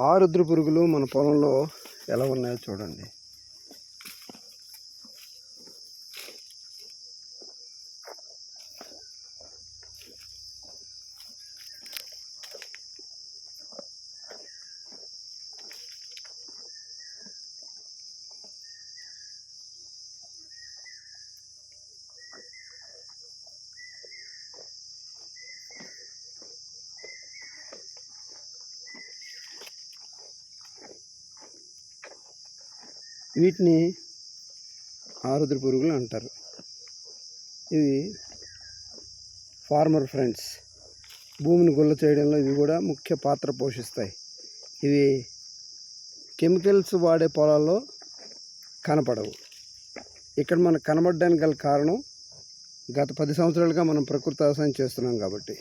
ఆరుద్ర పురుగులు మన పొలంలో ఎలా ఉన్నాయో చూడండి. వీటిని ఆరుద్ర పురుగులు అంటారు. ఇవి ఫార్మర్ ఫ్రెండ్స్. భూమిని గుల్ల చేయడంలో ఇవి కూడా ముఖ్య పాత్ర పోషిస్తాయి. ఇవి కెమికల్స్ వాడే పొలాల్లో కనపడవు. ఇక్కడ మనకు కనబడడానికి గల కారణం గత పది సంవత్సరాలుగా మనం ప్రకృతి వ్యవసాయం చేస్తున్నాం కాబట్టి.